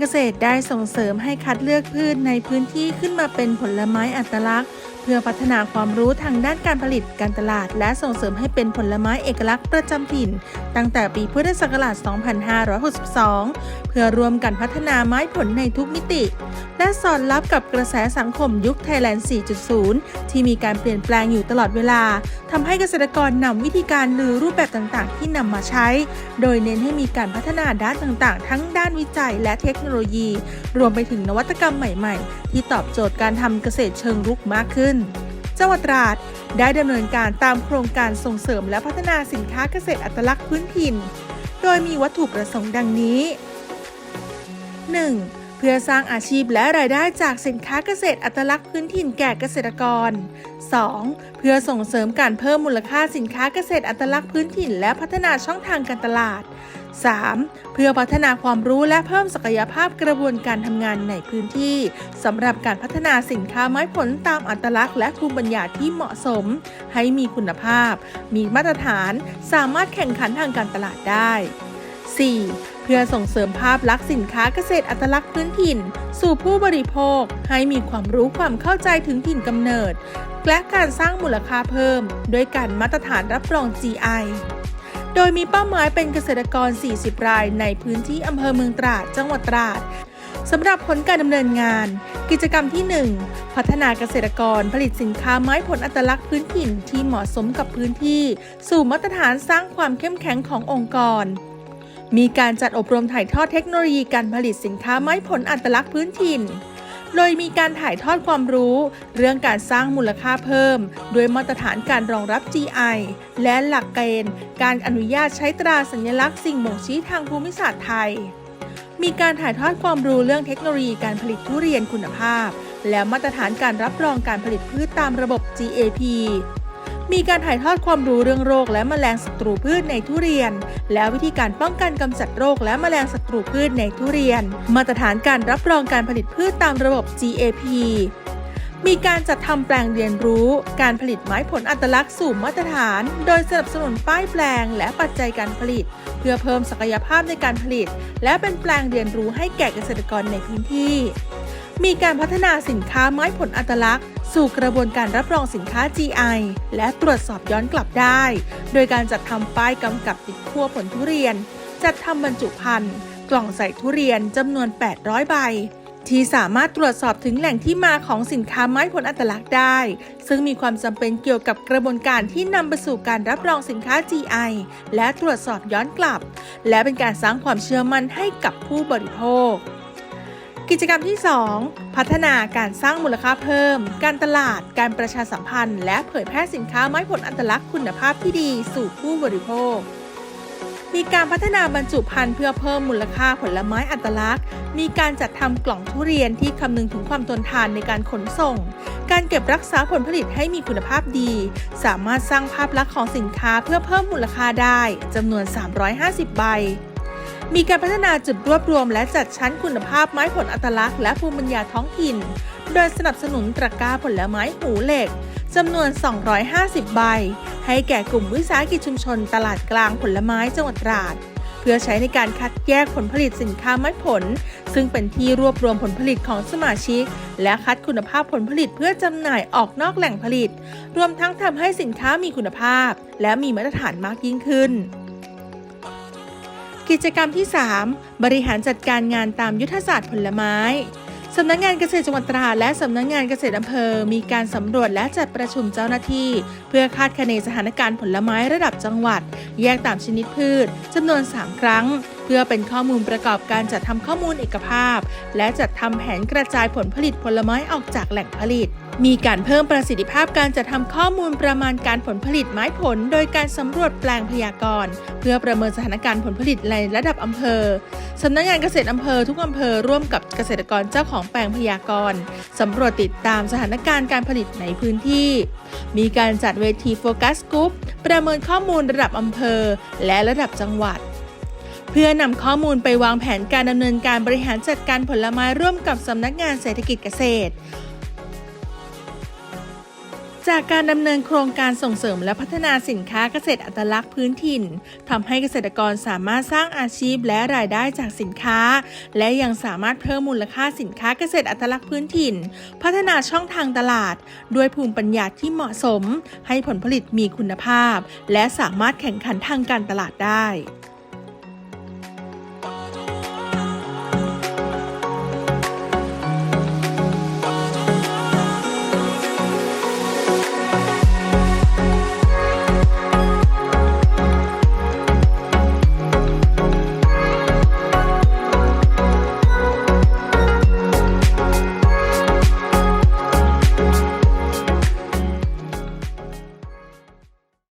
เกษตรได้ส่งเสริมให้คัดเลือกพืชในพื้นที่ขึ้นมาเป็นผลไม้อัตลักษณ์เพื่อพัฒนาความรู้ทางด้านการผลิตการตลาด และส่งเสริมให้เป็นผลไม้เอกลักษณ์ประจำถิ่น ตั้งแต่ปีพุทธศักราช 2562 เพื่อรวมกันพัฒนาไม้ผลในทุกมิติ และสอดรับกับกระแสสังคมยุคไทยแลนด์ 4.0 ที่มีการเปลี่ยนแปลงอยู่ตลอดเวลาทำให้เกษตรกรนำวิธีการหรือรูปแบบต่างๆ ที่นำมาใช้ โดยเน้นให้มีการพัฒนาด้านต่างๆ ทั้งด้านวิจัยและเทคโนโลยี รวมไปถึงนวัตกรรมใหม่ ๆ ที่ตอบโจทย์การทำเกษตรเชิงรุกมากขึ้นจังหวัดตราดได้ดำเนินการตามโครงการส่งเสริมและพัฒนาสินค้าเกษตรอัตลักษณ์พื้นถิ่น โดยมีวัตถุประสงค์ดังนี้ 1. เพื่อสร้างอาชีพและรายได้จากสินค้าเกษตรอัตลักษณ์พื้นถิ่นแก่เกษตรกร 2. เพื่อส่งเสริมการเพิ่มมูลค่าสินค้าเกษตรอัตลักษณ์พื้นถิ่น และพัฒนาช่องทางการตลาด 3. เพื่อพัฒนาความรู้และเพิ่มศักยภาพกระบวนการทำงานในพื้นที่สำหรับการพัฒนาสินค้าไม้ผลตามอัตลักษณ์และภูมิปัญญาที่เหมาะสม ให้มีคุณภาพ มีมาตรฐาน สามารถแข่งขันทางการตลาดได้ 4. เพื่อส่งเสริมภาพลักษณ์สินค้าเกษตรอัตลักษณ์พื้นถิ่น สู่ผู้บริโภค ให้มีความรู้ความเข้าใจถึงถิ่นกำเนิด และการสร้างมูลค่าเพิ่ม ด้วยการมาตรฐานรับรอง GI โดยมีเป้าหมายเป็นเกษตรกร 40 ราย ในพื้นที่อำเภอเมืองตราด จังหวัดตราดสำหรับผลการดำเนินงาน กิจกรรมที่ 1 พัฒนาเกษตรกรผลิตสินค้าไม้ผลอัตลักษณ์พื้นถิ่นที่เหมาะสมกับพื้นที่ สู่มาตรฐานสร้างความเข้มแข็งขององค์กร มีการจัดอบรมถ่ายทอดเทคโนโลยีการผลิตสินค้าไม้ผลอัตลักษณ์พื้นถิ่น โดยมีการถ่ายทอดความรู้ เรื่องการสร้างมูลค่าเพิ่ม โดยมาตรฐานการรองรับ GI และหลักเกณฑ์ การอนุญาตใช้ตราสัญลักษณ์สิ่งบ่งชี้ทางภูมิศาสตร์ไทย มีการถ่ายทอดความรู้เรื่องเทคโนโลยีการผลิตทุเรียนคุณภาพ และมาตรฐานการรับรองการผลิตพืชตามระบบ GAP มีการถ่ายทอดความรู้เรื่องโรคและแมลงศัตรูพืชในทุเรียน และวิธีการป้องกันกำจัดโรคและแมลงศัตรูพืชในทุเรียน มาตรฐานการรับรองการผลิตพืชตามระบบ GAP มีการจัดทำแปลงเรียนรู้ การผลิตไม้ผลอัตลักษณ์สู่มาตรฐาน โดยสนับสนุนป้ายแปลงและปัจจัยการผลิต เพื่อเพิ่มศักยภาพในการผลิต และเป็นแปลงเรียนรู้ให้แก่เกษตรกรในพื้นที่ มีการพัฒนาสินค้าไม้ผลอัตลักษณ์ สู่กระบวนการรับรองสินค้า GI และตรวจสอบย้อนกลับได้ โดยการจัดทำป้ายกำกับติดขั้วผลทุเรียน จัดทำบรรจุภัณฑ์กล่องใส่ทุเรียนจำนวน 800 ใบ ที่สามารถตรวจสอบถึงแหล่งที่มาของสินค้าไม้ผลอัตลักษณ์ได้ ซึ่งมีความจำเป็นเกี่ยวกับกระบวนการที่นำไปสู่การรับรองสินค้า GI และตรวจสอบย้อนกลับ และเป็นการสร้างความเชื่อมั่นให้กับผู้บริโภค กิจกรรมที่ 2 พัฒนาการสร้างมูลค่าเพิ่ม การตลาด การประชาสัมพันธ์ และเผยแพร่สินค้าไม้ผลอัตลักษณ์คุณภาพที่ดีสู่ผู้บริโภค มีการพัฒนาบรรจุภัณฑ์เพื่อเพิ่มมูลค่าผลไม้อัตลักษณ์ มีการจัดทำกล่องทุเรียนที่คำนึงถึงความทนทานในการขนส่ง การเก็บรักษาผลผลิตให้มีคุณภาพดี สามารถสร้างภาพลักษณ์ของสินค้าเพื่อเพิ่มมูลค่าได้จำนวน 350 ใบ มีการพัฒนาจุดรวบรวมและจัดชั้นคุณภาพไม้ผลอัตลักษณ์และภูมิปัญญาท้องถิ่น โดยสนับสนุนตะกร้าผลไม้หูเหล็กจำนวน 250 ใบ ให้แก่กลุ่มวิสาหกิจชุมชนตลาดกลางผลไม้จังหวัดตราด เพื่อใช้ในการคัดแยกผลผลิตสินค้าไม้ผล ซึ่งเป็นที่รวบรวมผลผลิตของสมาชิก และคัดคุณภาพผลผลิตเพื่อจำหน่ายออกนอกแหล่งผลิต รวมทั้งทำให้สินค้ามีคุณภาพ และมีมาตรฐานมากยิ่งขึ้น กิจกรรมที่ 3 บริหารจัดการงานตามยุทธศาสตร์ผลไม้สำนักงานเกษตรจังหวัดตราดและสำนักงานเกษตรอำเภอ มีการสำรวจและจัดประชุมเจ้าหน้าที่ เพื่อคาดคะเนสถานการณ์ผลไม้ระดับจังหวัด แยกตามชนิดพืชจำนวน 3 ครั้ง เพื่อเป็นข้อมูลประกอบการจัดทำข้อมูลเอกภาพ และจัดทำแผนกระจายผลผลิตผลไม้ออกจากแหล่งผลิต มีการเพิ่มประสิทธิภาพการจัดทำข้อมูลประมาณการผลผลิตไม้ผล โดยการสำรวจแปลงพยากรณ์ เพื่อประเมินสถานการณ์ผลผลิตในระดับอำเภอสำนักงานเกษตรอำเภอทุกอำเภอร่วมกับเกษตรกรเจ้าของแปลงพยากรณ์สำรวจติดตามสถานการณ์การผลิตในพื้นที่ มีการจัดเวทีโฟกัสกรุ๊ปประเมินข้อมูลระดับอำเภอ และระดับจังหวัดเพื่อนำข้อมูลไปวางแผนการดำเนินการบริหารจัดการผลไม้ร่วมกับสำนักงานเศรษฐกิจเกษตร จากการดำเนินโครงการส่งเสริมและพัฒนาสินค้าเกษตรอัตลักษณ์พื้นถิ่นทำให้เกษตรกรสามารถสร้างอาชีพและรายได้จากสินค้า และยังสามารถเพิ่มมูลค่าสินค้าเกษตรอัตลักษณ์พื้นถิ่น พัฒนาช่องทางตลาด ด้วยภูมิปัญญาที่เหมาะสม ให้ผลผลิตมีคุณภาพ และสามารถแข่งขันทางการตลาดได้